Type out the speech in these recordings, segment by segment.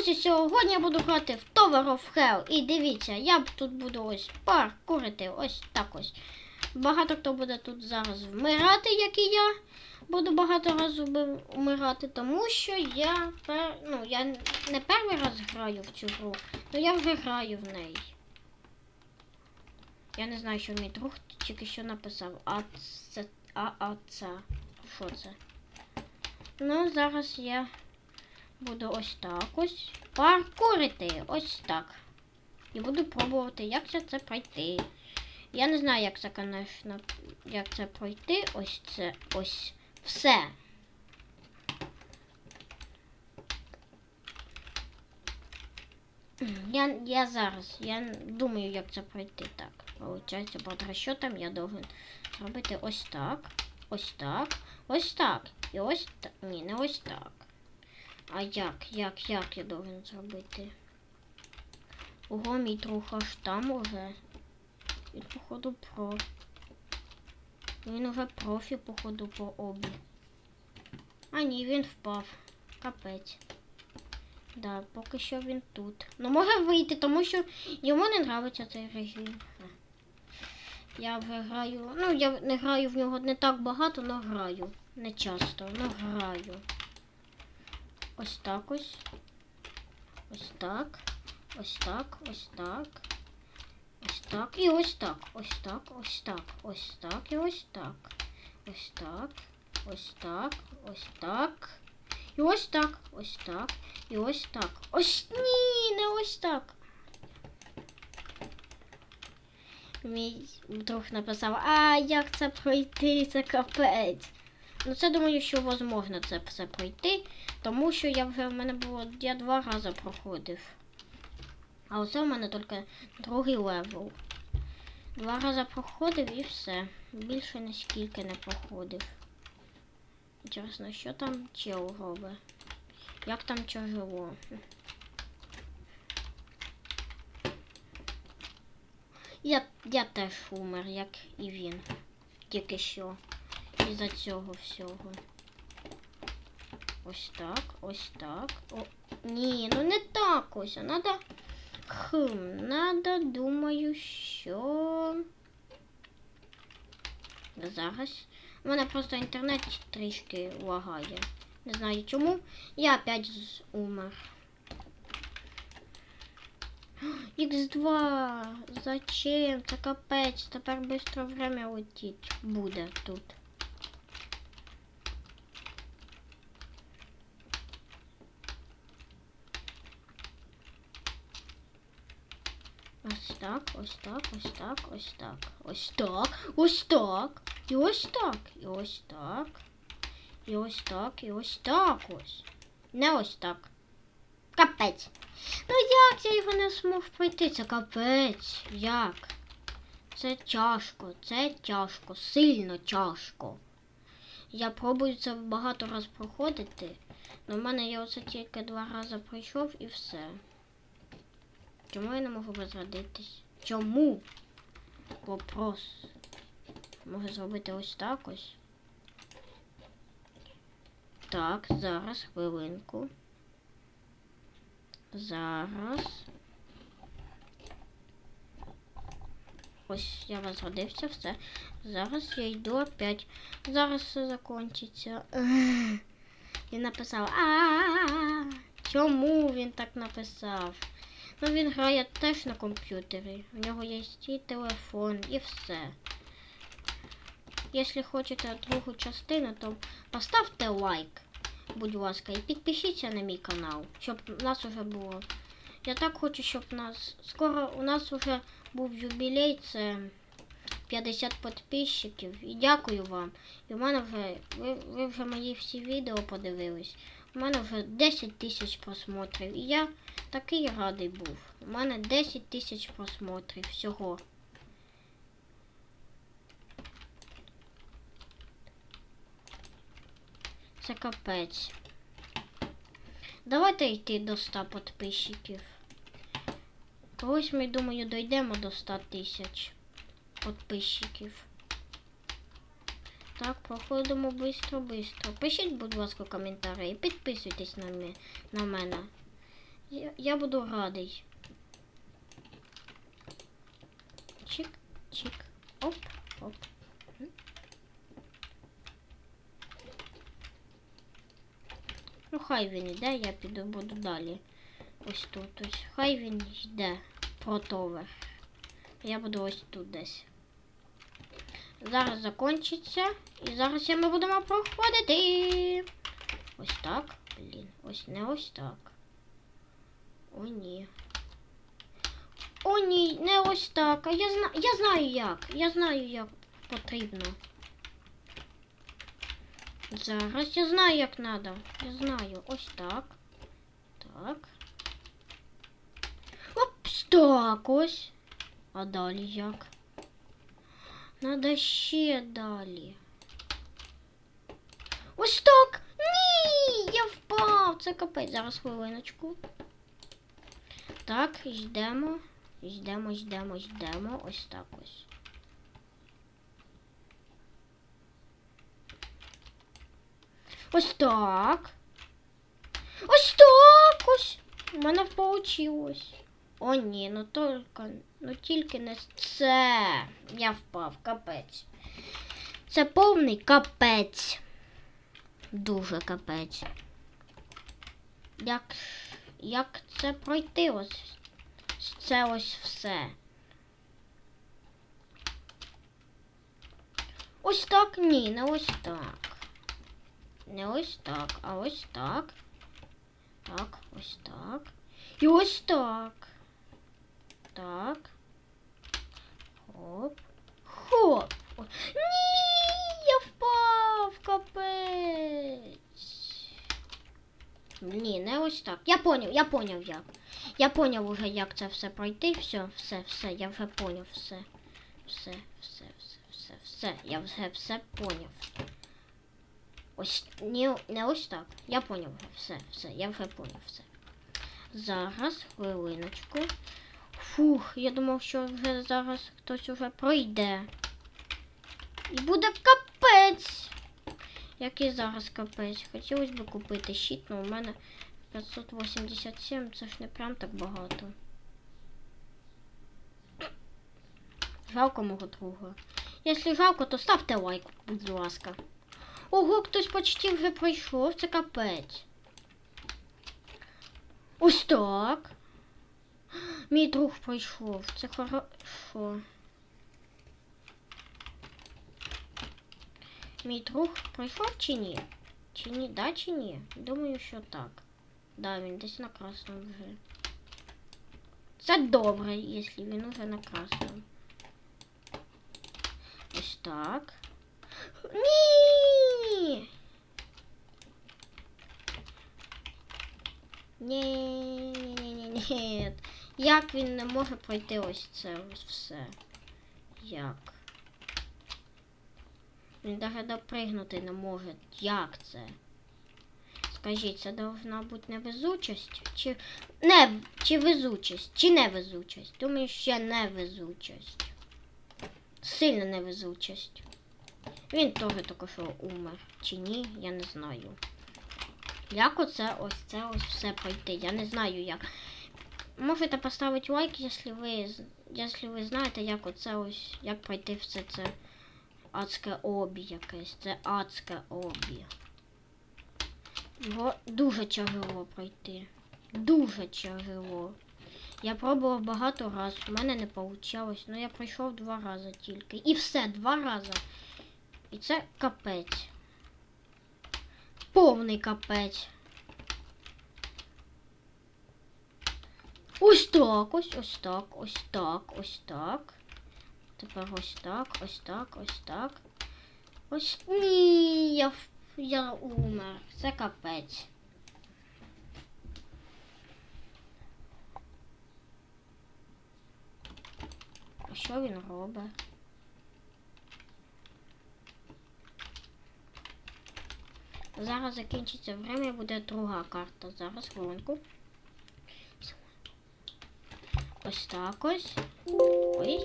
Друзі, сьогодні я буду грати в Tower of Hell. І дивіться, я тут буду ось паркурити, ось так ось. Багато хто буде тут зараз вмирати, як і я. Буду багато разів вмирати, тому що я пер... ну, я не перший раз граю в цю гру, але я вже граю в неї. Я не знаю, що мій друг тільки що написав. А це. А, а це. Що це? Ну, зараз я буду ось так ось паркурити. Ось так. І буду пробувати, як це, це пройти. Я не знаю, як це, звісно, як це пройти. Ось це ось все. Я, я зараз, я думаю, як це пройти так. Получається, під розчотом я должен зробити ось так, ось так, ось так. І ось так. Ні, не ось так. А як, як, як я должен зробити? Ого, мій друг аж там уже. Він, походу, про. Він уже профі, походу, по обі. А ні, він впав. Капець. Да, поки що він тут. Ну може вийти, тому що йому не нравиться цей режим. Я вже граю. Ну, я не граю в нього не так багато, але граю. Не часто, але граю. Ось так ось. Ось так. Ось так, ось так. Ось так і ось так. Ось так, ось так, ось так і ось так. Ось так, ось так, ось так. І ось так, ось так, і ось так. Ось ні, не ось так. Мій друг написав, а як це пройти, це капець. Ну це думаю, що можливо це все пройти, тому що я вже в мене було, я два рази проходив. А оце в мене тільки другий левел. Два рази проходив і все. Більше ніскільки не проходив. Інтересно, що там чел робить? Як там тяжело? Я, я теж умер, як і він. Тільки що. Із-за цього всього. Ось так, ось так. О, ні, ну не так ось. а Надо. Хм, надо, думаю, що. Зараз. У мене просто інтернет трішки лагає. Не знаю чому. Я опять умер. Х2. Зачем? Це капець. Тепер швидко время летіть буде тут. Ось так, ось так, ось так, ось так, ось так, ось так, і ось так, і ось так, і ось так, і ось так ось. Не ось так. Капець. Ну як я його не змог пройти? Це капець. Як? Це тяжко, це тяжко, сильно тяжко. Я пробую це багато раз проходити, але в мене я оце тільки два рази пройшов і все. Чому я не можу розрядитись? Чому? Вопрос. Можу зробити ось так ось. Так, зараз, хвилинку. Зараз. Ось я розродився, все. Зараз я йду опять. Зараз все закончиться. Він написав. А чому він так написав? Ну він грає теж на комп'ютері. У нього є і телефон, і все. Якщо хочете другу частину, то поставте лайк, будь ласка, і підпишіться на мій канал, щоб у нас вже було. Я так хочу, щоб у нас скоро у нас вже був юбілей, це 50 підписчиків. І дякую вам. І в мене вже ви, ви вже мої всі відео подивились. У мене вже 10 тисяч просмотрів. І я такий радий був. У мене 10 тисяч просмотрів всього. Це капець. Давайте йти до 100 підписчиків. Колись ми, думаю, дійдемо до 100 тисяч підписчиків. Так, проходимо бистро-бистро. Пишіть, будь ласка, коментарі і підписуйтесь на, ме- на мене. Я, я буду радий. Чик, чик, оп, оп. Ну, хай він йде, я піду буду далі. Ось тут. Ось. Хай він йде протовер. Я буду ось тут десь. Зараз закінчиться. І зараз ми будемо проходити. Ось так. Блін, ось не ось так. О, ні. О, ні, не ось так. А я знаю, я знаю як. Я знаю, як потрібно. Зараз я знаю, як треба. Я знаю. Ось так. Так. Опс, так ось. А далі як? Надо ще далі. Ось так! Ні! Я впав! Це капець. Зараз хвилиночку. Так, йдемо. Йдемо, йдемо, йдемо. Ось так ось. Ось так. Ось так ось. У мене получилось. О, ні, ну тільки, ну тільки не це. Я впав, капець. Це повний капець. Дуже капець. Як, як це пройти ось? Це ось все. Ось так ні, не ось так. Не ось так, а ось так. Так, ось так. І ось так. Так. Хоп. Хоп. Ні, я впав, капець. Ні, не ось так. Я поняв, я поняв як. Я поняв уже, як це все пройти. Все, все, все, я вже поняв все. Все, все, все, все, все. Я вже все поняв. Ось не, не ось так. Я поняв все, все, я вже поняв все. Зараз, хвилиночку. Фух, я думав, що вже зараз хтось уже пройде. І буде капець. Який зараз капець? Хотілося б купити щит, але у мене 587, це ж не прям так багато. Жалко мого друга. Якщо жалко, то ставте лайк, будь ласка. Ого, хтось почти вже пройшов, це капець. Ось так. Мій друг пройшов. Це хорошо. Мій друг пройшов чи ні? Чи ні? Да чи ні? Думаю, що так. Да, він десь на красному вже. Це добре, якщо він уже на красному. Ось так. Ні! Ні, ні. Як він не може пройти ось це ось все? Як? Він навіть допригнути не може. Як це? Скажіть, це должна бути невезучість? Чи не чи везучість? Чи невезучість? Думаю, ще невезучість. Сильна невезучість. Він теж що умер. Чи ні, я не знаю. Як оце ось це ось все пройти? Я не знаю як. Можете поставити лайк, якщо ви, якщо ви знаєте, як оце ось, як пройти все це адське обі якесь. Це адське обі. Його дуже тяжело пройти. Дуже тяжело. Я пробував багато разів, у мене не вийшло. Ну я пройшов два рази тільки. І все, два рази. І це капець. Повний капець. Ось так, ось ось так, ось так, ось так. Тепер ось так, ось так, ось так. Ось ні, я, я умер. Це капець. А що він робить? Зараз закінчиться время, буде друга карта. Зараз хвилинку ось так ось. Ой,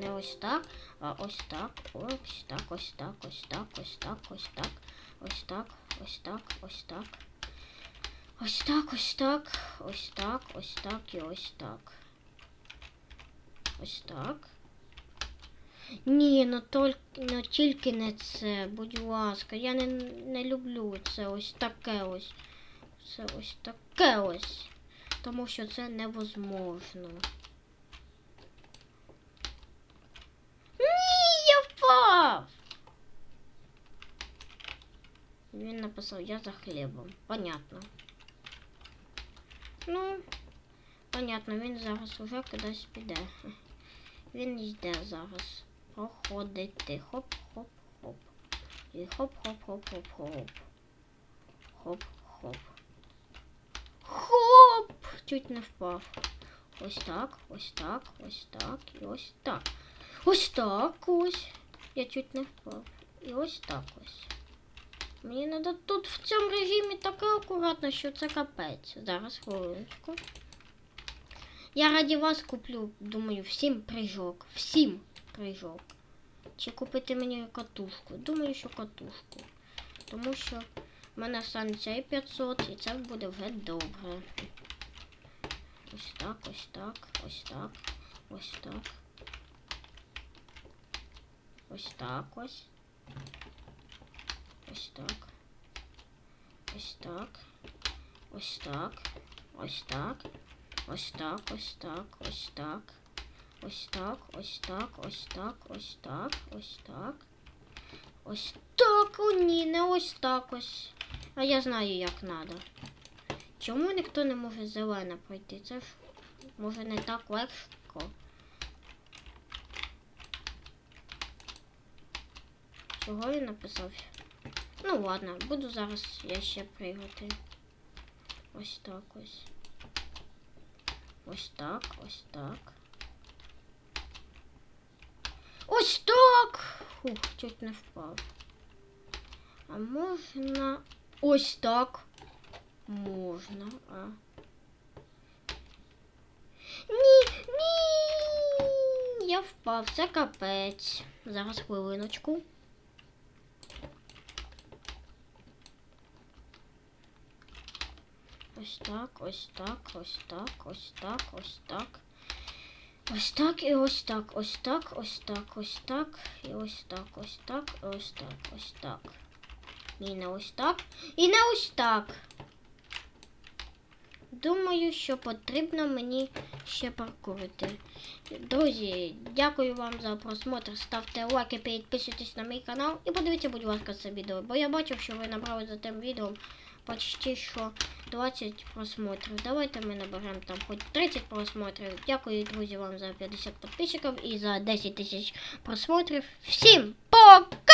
не ось так, а ось так. Ось так, ось так, ось так, ось так, ось так, ось так, ось так, ось так. Ось так, ось так, ось так, ось так і ось так. Ось так. Ні, ну, толь, ну тільки не це, будь ласка, я не не люблю це ось таке ось. Це ось таке ось. Тому що це невозможно. Він написав, я за хлібом. Понятно. Ну, понятно, він зараз уже кудись піде. Він йде зараз. Проходити. Хоп-хоп-хоп. І хоп-хоп-хоп-хоп-хоп. Хоп-хоп. Хоп! Чуть не впав. Ось так, ось так, ось так і ось так. Ось так ось. Я чуть не впав. І ось так ось. Мені треба тут в цьому режимі таке акуратно, що це капець. Зараз хвилиночку. Я раді вас куплю, думаю, всім прыжок. Всім прыжок. Чи купити мені катушку? Думаю, що катушку. Тому що в мене станеться і 500, і це буде вже добре. Ось так, ось так, ось так, ось так. Ось так ось. Ось так. Ось так. Ось так. Ось так. Ось так, ось так, ось так. Ось так, ось так, ось так, ось так, ось так. Ось так, о ні, не ось так ось. А я знаю, як треба. Чому ніхто не може зелене пройти? Це ж може не так легко. Чого він написав? Ну ладно, буду зараз я ще пригати. Ось так ось. Ось так, ось так. Ось так! Фух, чуть не впав. А можна ось так? Можна, а. Ні, ні. Я впав, це капець. Зараз хвилиночку. Ось так, ось так, ось так, ось так, ось так. Ось так і ось так, ось так, ось так, ось так, і ось так, ось так, і ось так, ось так. І не ось так, і не ось так. Думаю, що потрібно мені ще паркурити. Друзі, дякую вам за просмотр. Ставте лайки, підписуйтесь на мій канал і подивіться, будь ласка, це відео. Бо я бачив, що ви набрали за тим відео почти що 20 просмотрів. Давайте ми наберемо там хоч 30 просмотрів. Дякую, друзі, вам за 50 підписчиків і за 10 тисяч просмотрів. Всім пока!